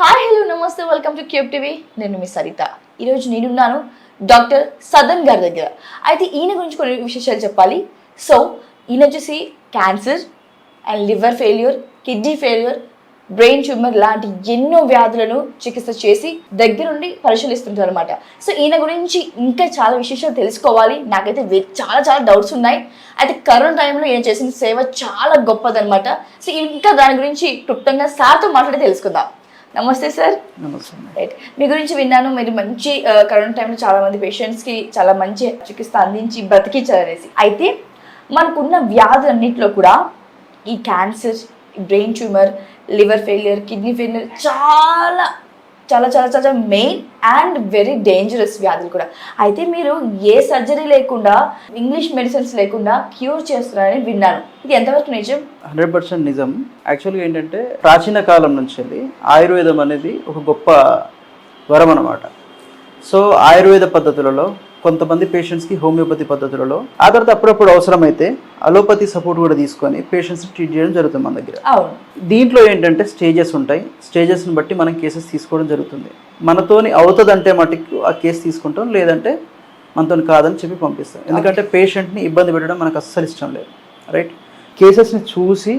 Hi hello నమస్తే welcome to Cube TV నేను మీ సరిత. ఈరోజు నేనున్నాను డాక్టర్ సదన్ గారి దగ్గర. అయితే ఈయన గురించి కొన్ని విశేషాలు చెప్పాలి. సో ఈయన వచ్చేసి cancer and liver failure kidney failure brain tumour లాంటి ఎన్నో వ్యాధులను చికిత్స చేసి దగ్గరుండి పరిశీలిస్తుంటారు అనమాట సో ఈయన గురించి ఇంకా చాలా విశేషాలు తెలుసుకోవాలి. నాకైతే చాలా చాలా డౌట్స్ ఉన్నాయి. అయితే కరోనా టైంలో ఈయన చేసిన సేవ చాలా గొప్పదనమాట సో ఇంకా దాని గురించి క్లుప్తంగా సార్తో మాట్లాడి తెలుసుకుందాం. నమస్తే సార్ నమస్తే రైట్ మీ గురించి విన్నాను. మీరు మంచి ఆ, కరోనా టైంలో చాలా మంది పేషెంట్స్కి చాలా మంచి చికిత్స అందించి బ్రతికించారనేసి అయితే మనకున్న వ్యాధులన్నింటిలో కూడా ఈ cancer brain tumour liver failure kidney failure చాలా చాలా చాలా చాలా మెయిన్ అండ్ వెరీ డేంజరస్ వ్యాధులు కూడా. అయితే మీరు ఏ సర్జరీ లేకుండా ఇంగ్లీష్ మెడిసిన్స్ లేకుండా క్యూర్ చేస్తున్నారని విన్నాను ఇది ఎంతవరకు నిజం? హండ్రెడ్ పర్సెంట్ నిజం. యాక్చువల్గా ఏంటంటే ప్రాచీన కాలం నుంచి ఆయుర్వేదం అనేది ఒక గొప్ప వరం అనమాట సో ఆయుర్వేద పద్ధతులలో కొంతమంది పేషెంట్స్కి హోమియోపతి పద్ధతులలో ఆ తర్వాత అప్పుడప్పుడు అవసరమైతే అలోపతి సపోర్ట్ కూడా తీసుకొని పేషెంట్స్ని ట్రీట్ చేయడం జరుగుతుంది మన దగ్గర. దీంట్లో ఏంటంటే స్టేజెస్ ఉంటాయి. స్టేజెస్ని బట్టి మనం కేసెస్ తీసుకోవడం జరుగుతుంది. మనతోని అవుతుందంటే మటుకు ఆ కేసు తీసుకుంటాం లేదంటే మనతో కాదని చెప్పి పంపిస్తాం. ఎందుకంటే పేషెంట్ని ఇబ్బంది పెట్టడం మనకు అస్సలు ఇష్టం లేదు. రైట్ కేసెస్ని చూసి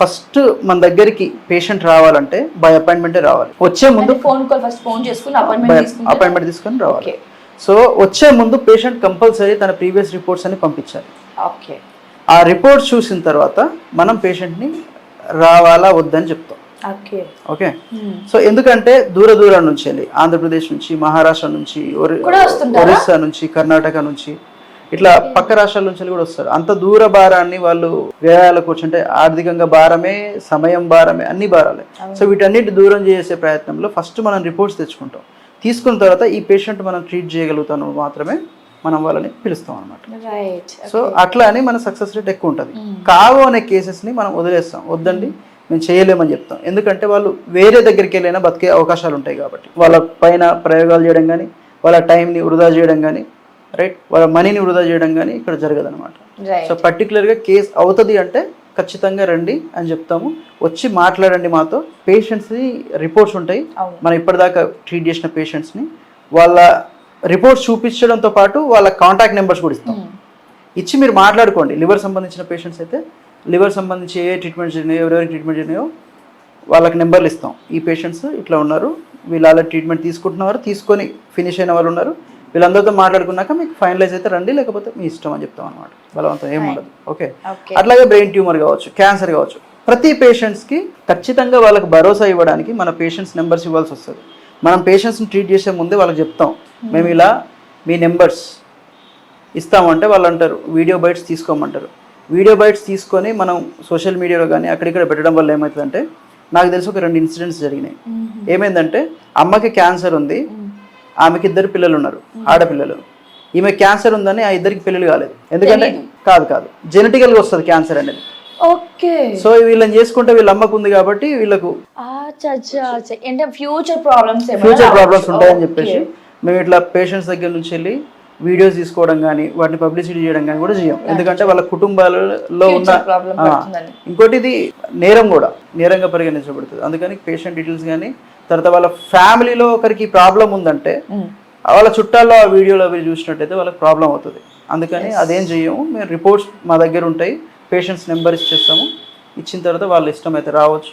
ఫస్ట్ మన దగ్గరికి పేషెంట్ రావాలంటే బై అపాయింట్మెంటే రావాలి. వచ్చే ముందు ఫోన్ కాల్ ఫస్ట్ ఫోన్ చేసుకుని అపాయింట్మెంట్ తీసుకొని రావాలి. సో వచ్చే ముందు పేషెంట్ కంపల్సరీ తన ప్రీవియస్ రిపోర్ట్స్ అని పంపించాలి. ఓకే. ఆ రిపోర్ట్స్ చూసిన తర్వాత మనం పేషెంట్ని రావాలా వద్దని చెప్తాం. ఓకే. ఓకే? సో ఎందుకంటే దూర దూరం నుంచి వెళ్ళి ఆంధ్రప్రదేశ్ నుంచి మహారాష్ట్ర నుంచి? ఒరిస్సా నుంచి కర్ణాటక నుంచి. ఇట్లా పక్క రాష్ట్రాల నుంచి వెళ్ళి కూడా వస్తారు. అంత దూర భారాన్ని వాళ్ళు వ్యయాలకు వచ్చి అంటే ఆర్థికంగా భారమే సమయం భారమే అన్ని భారాలే. సో వీటన్నిటి దూరం చేసే ప్రయత్నంలో ఫస్ట్ మనం రిపోర్ట్స్ తెచ్చుకుంటాం. తీసుకున్న తర్వాత ఈ పేషెంట్ మనం ట్రీట్ చేయగలుగుతాం మాత్రమే మనం వాళ్ళని పిలుస్తాం అనమాట సో అట్లా అని మన సక్సెస్ రేట్ ఎక్కువ ఉంటుంది. కావు అనే కేసెస్ని మనం వదిలేస్తాం. వద్దండి మేము చేయలేమని చెప్తాం. ఎందుకంటే వాళ్ళు వేరే దగ్గరికి వెళ్ళైనా బతికే అవకాశాలు ఉంటాయి కాబట్టి. వాళ్ళ పైన ప్రయోగాలు చేయడం కానీ వాళ్ళ టైంని వృధా చేయడం కానీ రైట్ వాళ్ళ మనీని వృధా చేయడం కానీ ఇక్కడ జరగదన్నమాట. రైట్ సో పర్టికులర్గా కేసు అవుతుంది అంటే ఖచ్చితంగా రండి అని చెప్తాము. వచ్చి మాట్లాడండి మాతో. పేషెంట్స్ని రిపోర్ట్స్ ఉంటాయి. మనం ఇప్పటిదాకా ట్రీట్ చేసిన పేషెంట్స్ని వాళ్ళ రిపోర్ట్స్ చూపించడంతో పాటు వాళ్ళ కాంటాక్ట్ నెంబర్స్ కూడా ఇస్తాం. ఇచ్చి మీరు మాట్లాడుకోండి. లివర్ సంబంధించిన పేషెంట్స్ అయితే లివర్ సంబంధించి ఏ ట్రీట్మెంట్ జరిగినాయో ఎవరెవరికి ట్రీట్మెంట్ జరిగినాయో వాళ్ళకి నెంబర్లు ఇస్తాం. ఈ పేషెంట్స్ ఇట్లా ఉన్నారు. వీళ్ళు అలా ట్రీట్మెంట్ తీసుకుంటున్నారు. తీసుకొని ఫినిష్ అయిన వాళ్ళు ఉన్నారు. వీళ్ళందరితో మాట్లాడుకున్నాక మీకు ఫైనలైజ్ అయితే రండి లేకపోతే మీ ఇష్టం అని చెప్తాం అనమాట బలవంతం ఏం ఉండదు. ఓకే ఓకే అట్లాగే బ్రెయిన్ ట్యూమర్ కావచ్చు క్యాన్సర్ కావచ్చు. ప్రతి పేషెంట్స్కి ఖచ్చితంగా వాళ్ళకి భరోసా ఇవ్వడానికి మన పేషెంట్స్ నెంబర్స్ ఇవ్వాల్సి వస్తుంది. మనం పేషెంట్స్ని ట్రీట్ చేసే ముందే వాళ్ళకి చెప్తాం. మేము ఇలా మీ నెంబర్స్ ఇస్తామంటే వాళ్ళు అంటారు వీడియో బైట్స్ తీసుకోమంటారు. వీడియో బైట్స్ తీసుకొని మనం సోషల్ మీడియాలో కానీ అక్కడిక్కడ పెట్టడం వల్ల ఏమవుతుందంటే నాకు తెలిసి ఒక రెండు ఇన్సిడెంట్స్ జరిగినాయి. ఏమైందంటే అమ్మకి క్యాన్సర్ ఉంది. ఆమెకి ఇద్దరు పిల్లలు ఉన్నారు ఆడపిల్లలు. ఈమె క్యాన్సర్ ఉందని ఆ ఇద్దరికి పిల్లలు కాలేదు. ఎందుకంటే కాదు కాదు. జెనెటికల్గా వస్తుంది క్యాన్సర్ అనేది. ఓకే. సో వీళ్ళని చేసుకుంటే వీళ్ళ అమ్మకు ఉంది కాబట్టి వీళ్ళకు అంటే ఫ్యూచర్ ప్రాబ్లమ్స్ ఫ్యూచర్ ప్రాబ్లమ్స్ ఉంటాయని చెప్పేసి మేము ఇట్లా పేషెంట్స్ దగ్గర నుంచి వెళ్ళి వీడియోస్ తీసుకోవడం కానీ వాటిని పబ్లిసిటీ చేయడం కానీ కూడా చేయం. ఎందుకంటే వాళ్ళ కుటుంబాలలో ఉన్న ఇంకోటి ఇది నేరం కూడా. నేరంగా పరిగణించబడుతుంది. అందుకని పేషెంట్ డీటెయిల్స్ కానీ తర్వాత వాళ్ళ ఫ్యామిలీలో ఒకరికి ప్రాబ్లం ఉందంటే వాళ్ళ చుట్టాల్లో ఆ వీడియోలో అవి చూసినట్టయితే వాళ్ళకి ప్రాబ్లం అవుతుంది. అందుకని అదేం చెయ్యము మేము రిపోర్ట్స్ మా దగ్గర ఉంటాయి పేషెంట్స్ నెంబర్ ఇచ్చేస్తాము. ఇచ్చిన తర్వాత వాళ్ళ ఇష్టం అయితే రావచ్చు